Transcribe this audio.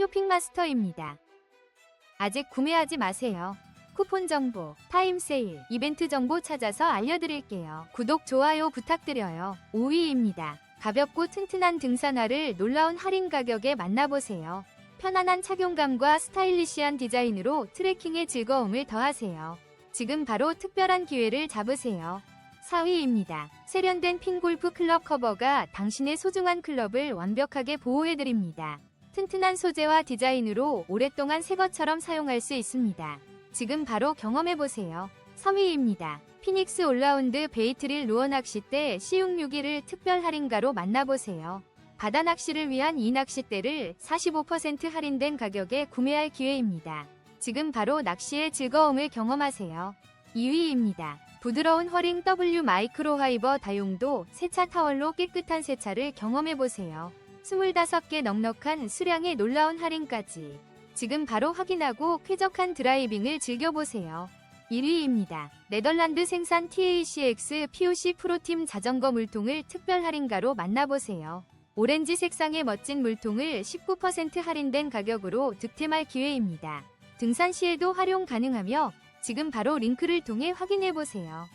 쇼핑마스터입니다. 아직 구매하지 마세요. 쿠폰 정보, 타임 세일, 이벤트 정보 찾아서 알려드릴게요. 구독, 좋아요 부탁드려요. 5위입니다. 가볍고 튼튼한 등산화를 놀라운 할인 가격에 만나보세요. 편안한 착용감과 스타일리시한 디자인으로 트레킹의 즐거움을 더하세요. 지금 바로 특별한 기회를 잡으세요. 4위입니다. 세련된 핑골프 클럽 커버가 당신의 소중한 클럽을 완벽하게 보호해드립니다. 튼튼한 소재와 디자인으로 오랫동안 새 것처럼 사용할 수 있습니다. 지금 바로 경험해보세요. 3위입니다. 피닉스 올라운드 베이트릴 루어 낚싯대 C661을 특별 할인가로 만나보세요. 바다 낚시를 위한 이 낚싯대를 45% 할인된 가격에 구매할 기회입니다. 지금 바로 낚시의 즐거움을 경험하세요. 2위입니다. 부드러운 허링 W 마이크로 하이버 다용도 세차 타월로 깨끗한 세차를 경험해보세요. 25개 넉넉한 수량의 놀라운 할인까지. 지금 바로 확인하고 쾌적한 드라이빙을 즐겨보세요. 1위입니다. 네덜란드 생산 TACX POC 프로팀 자전거 물통을 특별 할인가로 만나보세요. 오렌지 색상의 멋진 물통을 19% 할인된 가격으로 득템할 기회입니다. 등산 시에도 활용 가능하며 지금 바로 링크를 통해 확인해보세요.